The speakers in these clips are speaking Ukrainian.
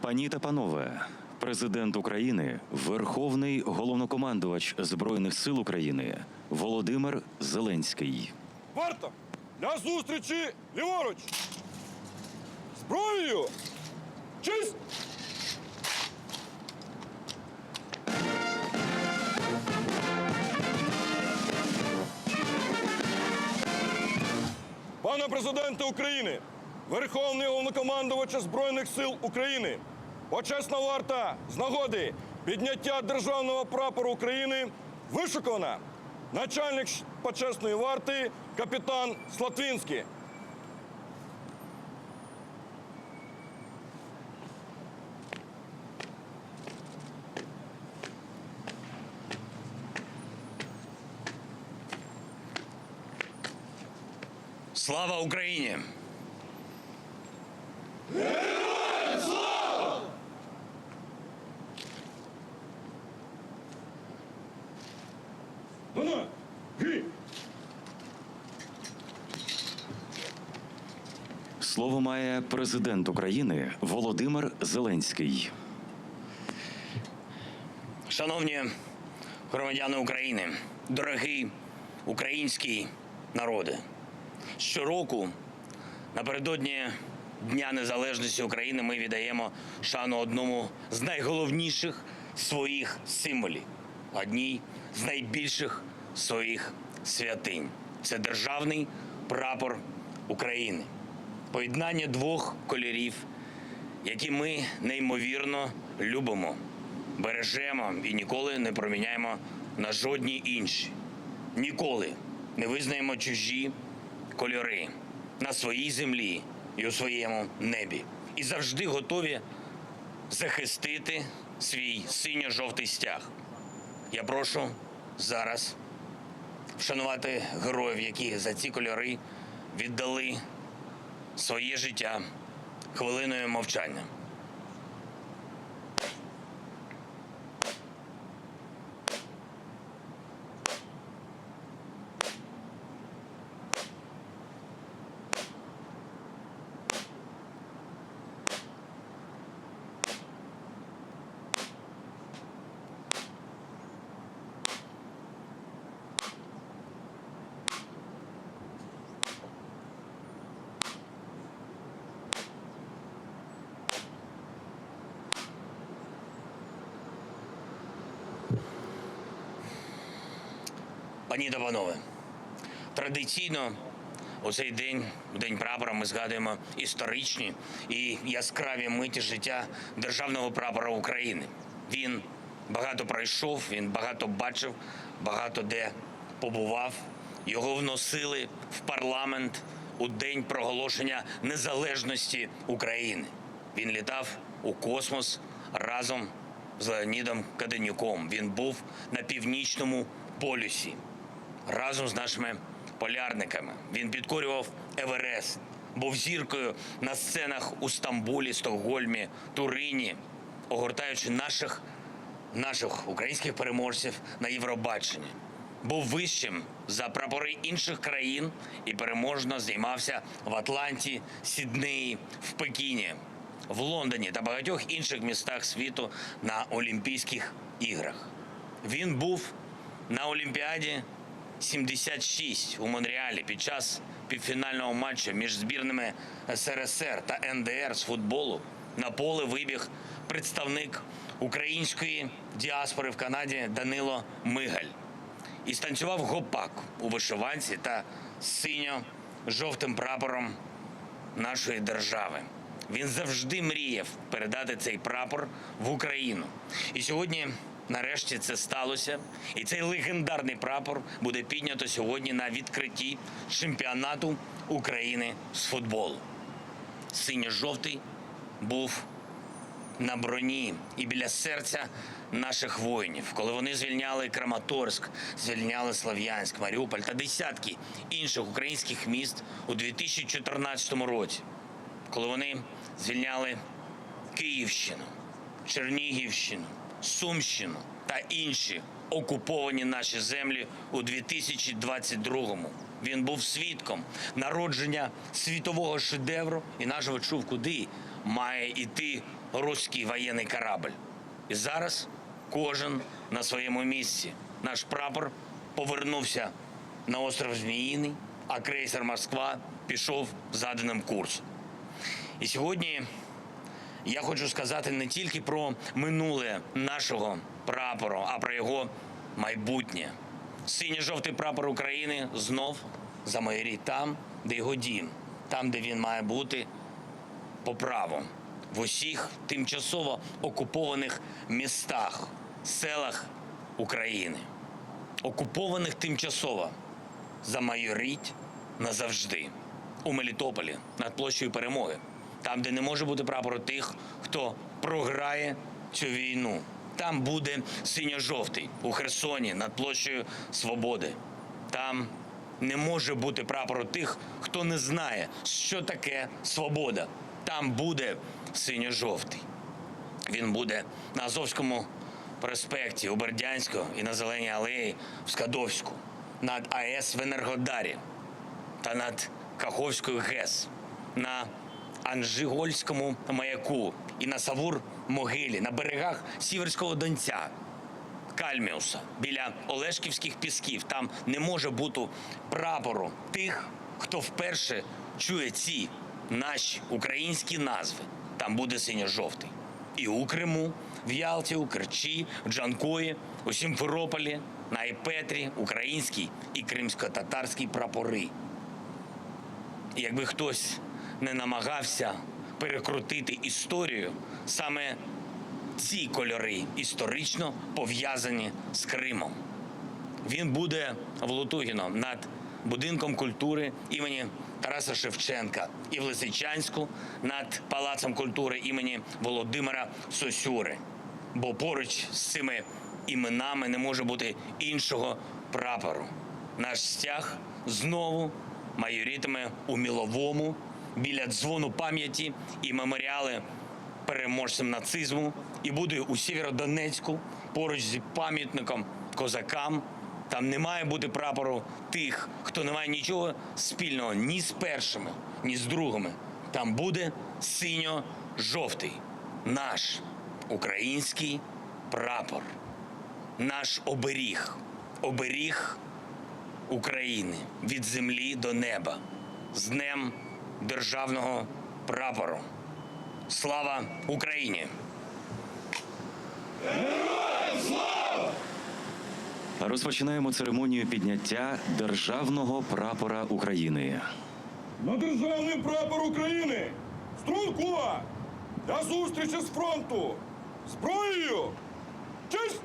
Пані та панове, президент України, Верховний головнокомандувач Збройних сил України Володимир Зеленський. Варта! Для зустрічі ліворуч! Зброєю! Чисть! Пане президенте України, Верховний головнокомандувач Збройних сил України, почесна варта з нагоди підняття державного прапору України вишукана. Начальник почесної варти капітан Слатвінський. Слава Україні! Слово має президент України Володимир Зеленський. Шановні громадяни України, дорогий український народи, щороку напередодні Дня Незалежності України ми віддаємо шану одному з найголовніших своїх символів, одній з найбільших своїх святинь. Це державний прапор України. Поєднання двох кольорів, які ми неймовірно любимо, бережемо і ніколи не проміняємо на жодні інші. Ніколи не визнаємо чужі кольори на своїй землі і у своєму небі. І завжди готові захистити свій синьо-жовтий стяг. Я прошу зараз вшанувати героїв, які за ці кольори віддали своє життя хвилиною мовчання. Пані та панове, традиційно у цей день, у день прапора, ми згадуємо історичні і яскраві миті життя державного прапора України. Він багато пройшов, він багато бачив, багато де побував. Його вносили в парламент у день проголошення незалежності України. Він літав у космос разом з Леонідом Каденюком. Він був на північному полюсі разом з нашими полярниками. Він підкорював Еверест, був зіркою на сценах у Стамбулі, Стокгольмі, Турині, огортаючи наших, наших українських переможців на Євробаченні. Був вищим за прапори інших країн і переможно займався в Атланті, Сіднеї, в Пекіні, в Лондоні та багатьох інших містах світу на Олімпійських іграх. Він був на Олімпіаді 76 у Монреалі під час півфінального матчу між збірними СРСР та НДР з футболу на поле вибіг представник української діаспори в Канаді Данило Мигаль і станцював гопак у вишиванці та синьо-жовтим прапором нашої держави. Він завжди мріяв передати цей прапор в Україну. І сьогодні, нарешті, це сталося. І цей легендарний прапор буде піднято сьогодні на відкритті чемпіонату України з футболу. Синьо-жовтий був на броні і біля серця наших воїнів, коли вони звільняли Краматорськ, звільняли Слов'янськ, Маріуполь та десятки інших українських міст у 2014 році, коли вони звільняли Київщину, Чернігівщину, Сумщину та інші окуповані наші землі у 2022-му. Він був свідком народження світового шедевру і наживо чув, куди має йти руський воєнний корабль. І зараз кожен на своєму місці. Наш прапор повернувся на остров Зміїний, а крейсер Москва пішов заданим курсом. І сьогодні я хочу сказати не тільки про минуле нашого прапору, а про його майбутнє. Синьо-жовтий прапор України знов замайорить там, де його дім, там, де він має бути по праву. В усіх тимчасово окупованих містах, селах України, окупованих тимчасово замайорить назавжди. У Мелітополі над площею перемоги, там, де не може бути прапору тих, хто програє цю війну. Там буде синьо-жовтий у Херсоні над площею Свободи. Там не може бути прапору тих, хто не знає, що таке свобода. Там буде синьо-жовтий. Він буде на Азовському проспекті у Бердянську і на Зеленій алеї в Скадовську, над АЕС в Енергодарі та над Каховською ГЕС, на Анжигольському маяку і на Савур могилі, на берегах Сіверського Донця. Кальміуса біля Олешківських пісків. Там не може бути прапору тих, хто вперше чує ці наші українські назви. Там буде синьо-жовтий. І у Криму, в Ялті, у Керчі, в Джанкої, у Сімферополі, на Іпетрі, український і кримсько-татарський прапори. І якби хтось не намагався перекрутити історію, саме ці кольори історично пов'язані з Кримом. Він буде в Лутугіно над будинком культури імені Тараса Шевченка і в Лисичанську над палацом культури імені Володимира Сосюри. Бо поруч з цими іменами не може бути іншого прапору. Наш стяг знову майорітиме у Міловому біля дзвону пам'яті і меморіали переможцем нацизму і буде у Сєвєродонецьку поруч з пам'ятником козакам. Там не має бути прапору тих, хто не має нічого спільного ні з першими, ні з другими. Там буде синьо-жовтий наш український прапор, наш оберіг, оберіг України від землі до неба з днем державного прапору. Слава Україні! Розпочинаємо церемонію підняття державного прапора України. На державний прапор України! Струнко! Для зустрічі з фронту! Зброєю! Честь!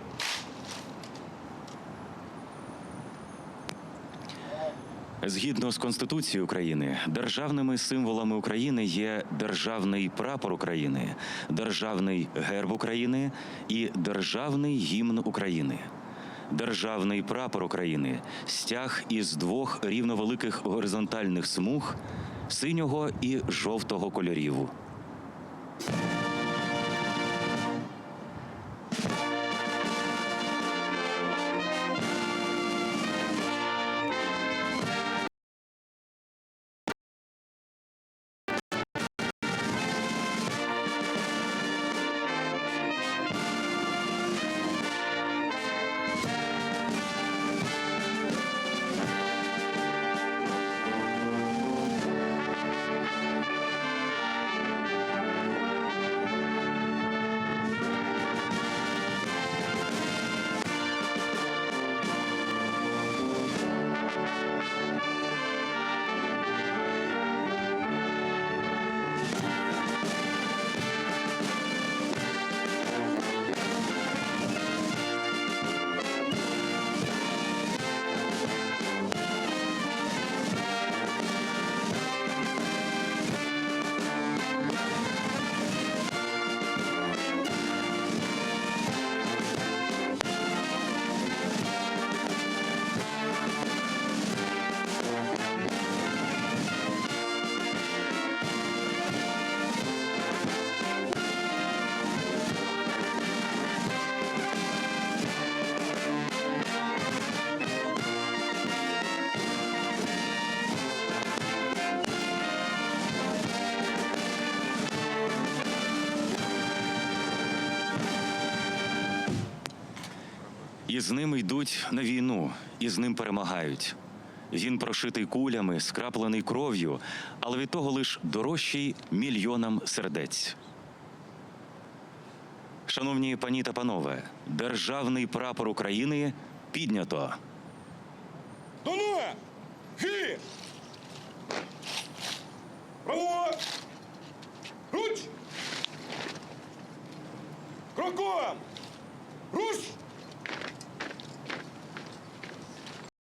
Згідно з Конституцією України, державними символами України є державний прапор України, державний герб України і державний гімн України. Державний прапор України стяг із двох рівновеликих горизонтальних смуг синього і жовтого кольорів. І з ним йдуть на війну, і з ним перемагають. Він прошитий кулями, скраплений кров'ю, але від того лиш дорожчий мільйонам сердець. Шановні пані та панове, державний прапор України піднято. Хи! Право! Руч! Кроком! Руш!